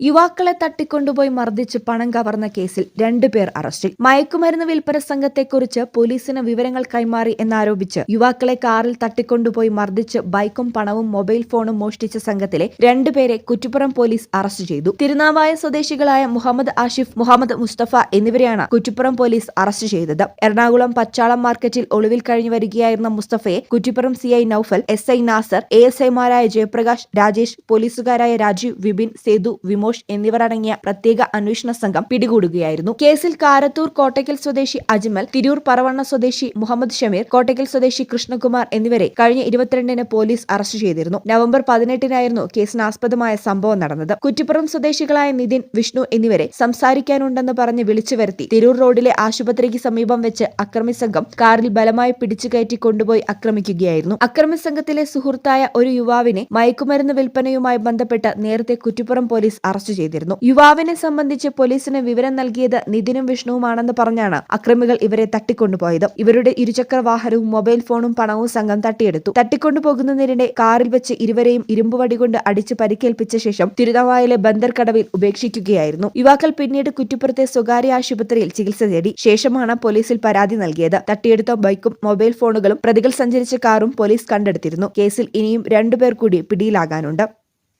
യുവാക്കളെ തട്ടിക്കൊണ്ടുപോയി മർദ്ദിച്ച് പണം കവർന്ന കേസിൽ രണ്ടുപേർ അറസ്റ്റിൽ. മയക്കുമരുന്ന് വിൽപ്പന സംഘത്തെക്കുറിച്ച് പോലീസിന് വിവരങ്ങൾ കൈമാറി എന്നാരോപിച്ച് യുവാക്കളെ കാറിൽ തട്ടിക്കൊണ്ടുപോയി മർദ്ദിച്ച് ബൈക്കും പണവും മൊബൈൽ ഫോണും മോഷ്ടിച്ച സംഘത്തിലെ രണ്ടുപേരെ കുറ്റിപ്പുറം പോലീസ് അറസ്റ്റ് ചെയ്തു. തിരുനാവായ സ്വദേശികളായ മുഹമ്മദ് ആഷിഫ് മുഹമ്മദ് മുസ്തഫ എന്നിവരെയാണ് കുറ്റിപ്പുറം പോലീസ് അറസ്റ്റ് ചെയ്തത്. എറണാകുളം പച്ചാളം മാർക്കറ്റിൽ ഒളിവിൽ കഴിഞ്ഞു വരികയായിരുന്ന മുസ്തഫയെ Kuttippuram CI Noufal S I Nasar A S ഐമാരായ ജയപ്രകാശ് രാജേഷ് പോലീസുകാരായ രാജീവ് വിപിൻ സേതു വിമോഷ് എന്നിവർ അടങ്ങിയ പ്രത്യേക അന്വേഷണ സംഘം പിടികൂടുകയായിരുന്നു. കേസിൽ കാരത്തൂർ കോട്ടയ്ക്കൽ സ്വദേശി അജ്മൽ തിരൂർ പറവണ്ണ സ്വദേശി മുഹമ്മദ് ഷമീർ കോട്ടയ്ക്കൽ സ്വദേശി കൃഷ്ണകുമാർ എന്നിവരെ കഴിഞ്ഞ ഇരുപത്തിരണ്ടിന് പോലീസ് അറസ്റ്റ് ചെയ്തിരുന്നു. നവംബർ പതിനെട്ടിനായിരുന്നു കേസിനാസ്പദമായ സംഭവം നടന്നത്. കുറ്റിപ്പുറം സ്വദേശികളായ നിതിൻ വിഷ്ണു എന്നിവരെ സംസാരിക്കാനുണ്ടെന്ന് പറഞ്ഞ് വിളിച്ചു വരുത്തി. തിരൂർ റോഡിലെ ആശുപത്രിക്ക് സമീപം വെച്ച് അക്രമി സംഘം കാറിൽ ബലമായി പിടിച്ചു കയറ്റി കൊണ്ടുപോയി ആക്രമിക്കുകയായിരുന്നു. അക്രമി സംഘത്തിലെ സുഹൃത്തായ ഒരു യുവാവിനെ മയക്കുമരുന്ന് വിൽപ്പനയുമായി ബന്ധപ്പെട്ട് നേരത്തെ കുറ്റിപ്പുറം പോലീസ് അറസ്റ്റ് ചെയ്തിരുന്നു. യുവാവിനെ സംബന്ധിച്ച് പോലീസിന് വിവരം നൽകിയത് നിതിനും വിഷ്ണുവുമാണെന്ന് പറഞ്ഞാണ് അക്രമികൾ ഇവരെ തട്ടിക്കൊണ്ടുപോയത്. ഇവരുടെ ഇരുചക്ര വാഹനവും മൊബൈൽ ഫോണും പണവും സംഘം തട്ടിയെടുത്തു. തട്ടിക്കൊണ്ടുപോകുന്നതിനിടെ കാറിൽ വെച്ച് ഇരുവരെയും ഇരുമ്പുവടി കൊണ്ട് അടിച്ച് പരിക്കേൽപ്പിച്ച ശേഷം തിരുനാവായിലെ ബന്ദർ കടവിൽ ഉപേക്ഷിക്കുകയായിരുന്നു. യുവാക്കൾ പിന്നീട് കുറ്റിപ്പുറത്തെ സ്വകാര്യ ആശുപത്രിയിൽ ചികിത്സ തേടി ശേഷമാണ് പോലീസിൽ പരാതി നൽകിയത്. തട്ടിയെടുത്ത ബൈക്കും മൊബൈൽ ഫോണുകളും പ്രതികൾ സഞ്ചരിച്ച കാറും പോലീസ് കണ്ടെടുത്തിരുന്നു. കേസിൽ ഇനിയും രണ്ടുപേർ കൂടി പിടിയിലാകാനുണ്ട്.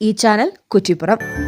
ഈ channel Kuttippuram.